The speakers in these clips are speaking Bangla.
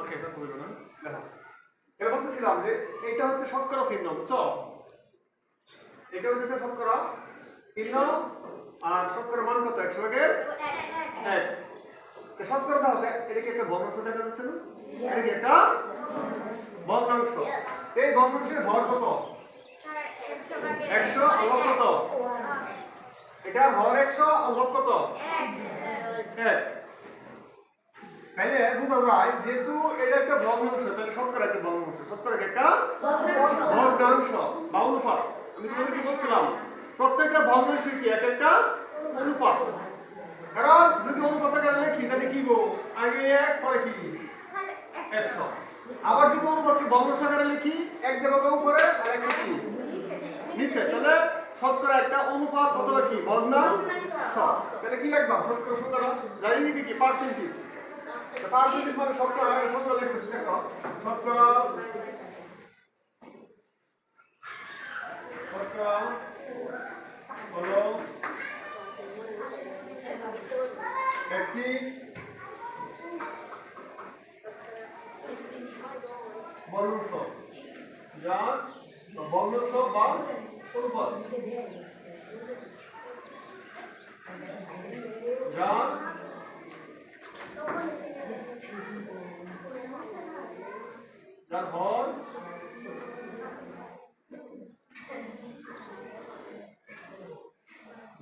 ওকে এটা বলব না দেখো এবার বলতেছিলাম যে এটা হচ্ছে শতকরা চিহ্ন বুঝছ? এটা হচ্ছে শতকরা চিহ্ন আর শতকরা মান কত? একশো ভাগের এক তো শতকরা দেওয়া আছে এটা কি একটা ভগ্নাংশ দেখা যাচ্ছে না? এটা কি একটা ভগ্নাংশ এই ভগ্নাংশের ভর কত? একশো আর লব কত? এটার ভর একশো আর লব কত? এক। তাইলে বোঝা যায় যেহেতু এটা একটা ভগ্নাংশ তাহলে শতকরা একটা ভগ্নাংশ। শতকরা একটা ভগ্নাংশ বা অনুপাত আমি তোমাদের কি বলছিলাম? প্রত্যেকটা ভগ্নাংশ কি এক একটা অনুপাত? কারণ যদি অনুপাত আকারে লিখি তাহলে কি গো? আগে এক, পরে কি? একশো। আবার যদি অনুপাতকে ভগ্নাংশ আকারে লিখি, এক জায়গা উপরে আর একশো কি? নিচে। তাহলে শতকরা একটা অনুপাত অথবা কি? ভগ্নাংশ। তাহলে কি লিখবা? শতকরা শতকরা। জানি নি কি? পার্সেন্টেজ পার্সেন্টেজ মানে শতকরা আমি শতকরা যা বর্ণাংশ বা অনুপাত যা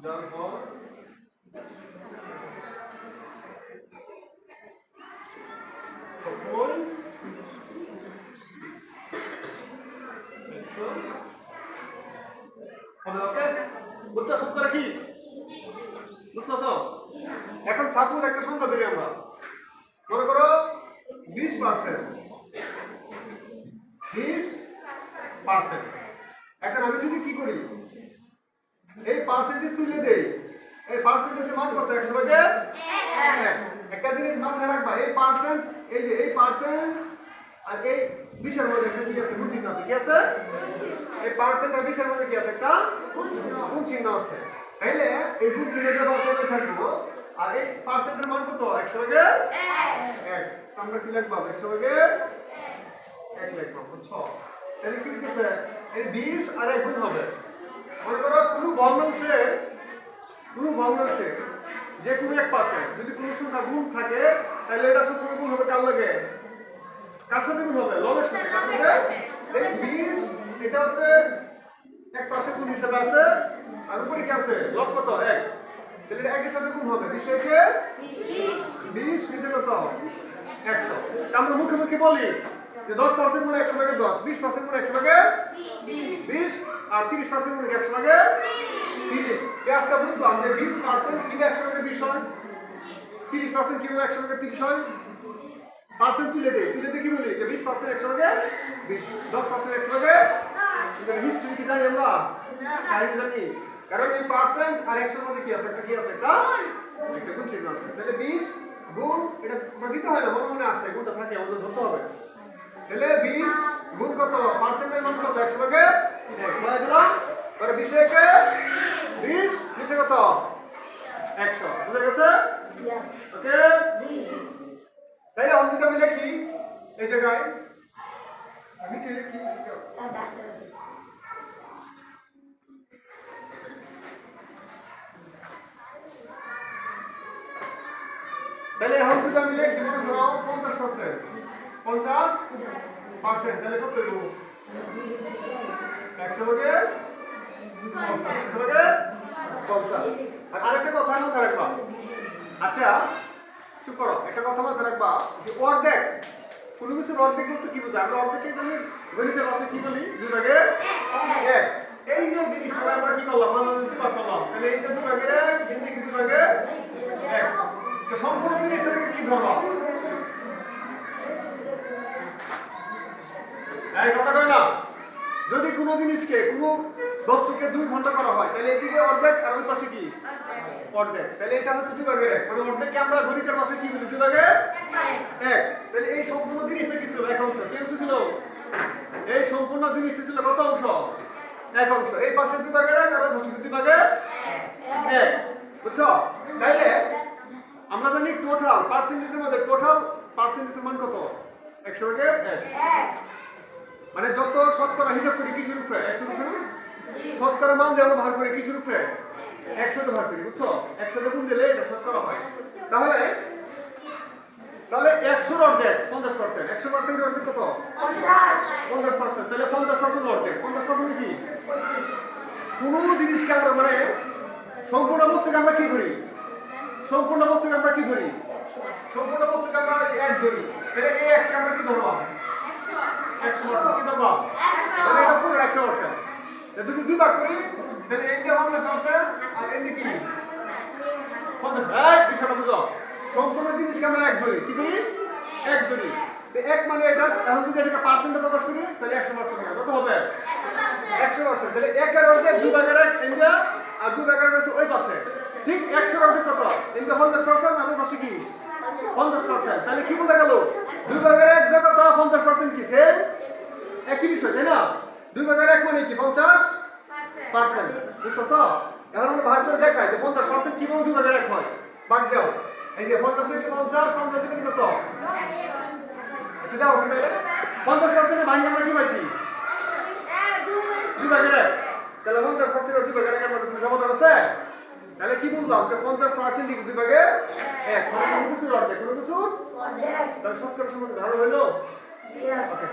যার হর সকল একশো হবে ওকে? বুঝছ শতকরা কি? বুঝছ তো? এখন সাপোজ একটা সংখ্যা ধরি আমরা। মনে করো বিশ পার্সেন্ট বিশ পার্সেন্ট এখন আমি যদি কি করি? এই পার্সেন্টেজ তুলে দেই। এই পার্সেন্টেজের মান কত? একশো ভাগে? এক। একটা জিনিস মাথায় রাখবা এই পার্সেন্ট এই যে এই পার্সেন্ট আর এই বিশের মধ্যে একটা কি আছে? গুণ চিহ্ন আছে। কি আছে? এই পার্সেন্ট আর বিশের মধ্যে কি আছে? একটা গুণ চিহ্ন আছে। তাইলে এই গুণ চিহ্ন যে বসাতে থাকব। আর এই পার্সেন্টের মান কত? একশো ভাগে? এক। তো আমরা কি লিখব? একশো ভাগে? এক। লিখব। বুঝছ? তাহলে কি হইতেছে? এই বিশ আর এক গুণ হবে। মনে করো কোনো ভগ্নাংশে কোনো ভগ্নাংশে যে কোনো এক পাশে, যদি কোনো সংখ্যা গুণ থাকে, তাহলে এটা সবসময় গুণ হবে কার লাগে? কার সাথে গুণ হবে? লবের সাথে, কার সাথে? এই বিশ, এটা হচ্ছে এক পাশে গুণ হিসেবে আছে, আর উপরে কি আছে? লব কত? এক। তাহলে এটা একের সাথে গুণ হবে। বিশ একে? বিশ। নিচে কত? একশো। আমরা মুখে মুখে বলি যে দশ পার্সেন্ট মানে একশো ভাগের দশ, বিশ পার্সেন্ট মানে একশো ভাগের আর তিরিশ পার্সেন্ট একশো ভাগের তিরিশ। আজকে বুঝলাম যে বিশ পার্সেন্ট কীভাবে একশো ভাগের বিশ হয়? তিরিশ পার্সেন্ট কীভাবে একশো ভাগের তিরিশ হয়? পার্সেন্ট তুলে দেয় তুলে দিয়ে কি বলি? যে বিশ পার্সেন্ট একশো ভাগে বিশ। দশ পার্সেন্ট একশো ভাগে হিস্ট্রি কি জানি আমরা? কাহিনী জানি। কারণ এই পার্সেন্ট আর একশোর মধ্যে কি আছে? একটা কি আছে? একটা একটা গুণ চিহ্ন আছে। তাহলে বিশ গুণ এটা আমরা দিতে হয় না মনে মনে আছে গুণটা থাকে আমাদের ধরতে হবে। তাহলে বিশ গুণ কত? পার্সেন্টের মান কত? একশো ভাগে এক বলে দিলাম তাহলে বিশে একে বিশ নিচে কত? একশো। বুঝে গেছে? ওকে? তাইলে অন্তত আমি লিখি এই জায়গায়। নিচে লিখি তাহলে এখন যদি আমি লিখি মনে করো পঞ্চাশ পার্সেন্ট। পঞ্চাশ? পার্সেন্ট তাহলে কত দেবো একশো ভাগে? পঞ্চাশ, একশো ভাগে? পঞ্চাশ। আর আরেকটা কথা মাথায় রাখবা। আচ্ছা চুপ করো, একটা কথা মাথায় রাখবা যে অর্ধেক, কোনো কিছুর অর্ধেক বলতে কি বোঝায়? আমরা অর্ধেককে জানি, গণিতের ভাষায় কি বলি? দুই ভাগে? এক। এই যে জিনিসটা, আমরা কি করলাম? মানে দুই ভাগ করলাম, তাহলে এই যে দুই ভাগের এক, এই যে কিছু ভাগে সম্পূর্ণ জিনিসটাকে কি ধরবা? এই কথা না। যদি কোনো জিনিসকে, কোনো বস্তুকে দুই ঘণ্টা করা হয়, তাহলে এদিকে অর্ধেক আর ওই পাশে কি? অর্ধেক। তাহলে এটা হচ্ছে দুই ভাগের এক। মানে অর্ধেককে আমরা গণিতের পাশে কি বলি? দুই ভাগে এক। তাহলে এই সম্পূর্ণ জিনিসটা কি ছিল? এক অংশ। কি অংশ ছিল? এই সম্পূর্ণ জিনিসটা ছিল কত অংশ? এক অংশ। এই পাশে দুই ভাগের এক আর ওই পাশে দুই ভাগের এক। বুঝছ? তাইলে আমরা জানি টোটাল পার্সেন্টেজের মধ্যে টোটাল পার্সেন্টেজের মান কত? একশো ভাগের এক। মানে যত শতকরা হিসাব করি কিসের উপরে একশোর উপরে? শতকরা মান যে আমরা ভাগ করি কিসের উপরে একশোতে ভাগ করি বুঝছ? একশোতে গুণ দিলে এটা শতকরা হয়। তাহলে তাহলে একশোর অর্ধেক পঞ্চাশ পার্সেন্ট একশো পার্সেন্টের অর্ধেক কত? পঞ্চাশ। পার্সেন্ট তাহলে পঞ্চাশ পার্সেন্ট অর্ধেক। পঞ্চাশ পার্সেন্ট কি? কোনো জিনিসকে আমরা মানে সম্পূর্ণ বস্তুকে আমরা কি ধরি? সম্পূর্ণ বস্তুকে আমরা কি ধরি? সম্পূর্ণ বস্তুকে আমরা এক ধরি। তাহলে এই একটা আমরা কি ধরবো? একশো কি একশো পার্সেন্ট করি তাহলে এদিকে পার্সেন্ট আর এদিকে কি বিষয়টা সম্পূর্ণ জিনিসকে আমরা এক ধরি কি ধরি এক ধরি এক মানে এটা এখন যদি এটাকে পার্সেন্টে প্রকাশ করি তাহলে একশো পার্সেন্ট কত হবে একশো পার্সেন্ট তাহলে একের অর্ধেক দুই এক ইন্ডিয়া আর দুই ভাগের ওই পাশে ঠিক একশোর অর্ধেক কত ইন্ডিয়া পঞ্চাশ পার্সেন্ট আর ওই পাশে কি পঞ্চাশ পার্সেন্ট তাহলে কি বোঝা গেল দুই ভাগের এক পঞ্চাশ পার্সেন্ট কি একই বিষয় তাই না? দুই ভাগের এক মানে কি? পঞ্চাশ পার্সেন্ট। বুঝতেছ? এখন আমরা ভাগ করে দেখাই যে পঞ্চাশ পার্সেন্ট কীভাবে দুই ভাগের এক হয়? ভাগ দাও। এই যে পঞ্চাশ থেকে পঞ্চাশ পঞ্চাশ থেকে কত? আছে তাহলে পঞ্চাশ পার্সেন্টে ভাঙে আমরা কি পাইছি? দুই ভাগের এক। তাহলে পঞ্চাশ পার্সেন্ট দুই ভাগের একের মধ্যে ব্যবধান আছে? তাহলে কি বুঝলাম যে পঞ্চাশ পার্সেন্ট দুই ভাগের এক। মানে কোনো কিছুর অর্ধেক কোনো কিছুর? তাহলে সত্তর সময় ধারণা হইল ওকে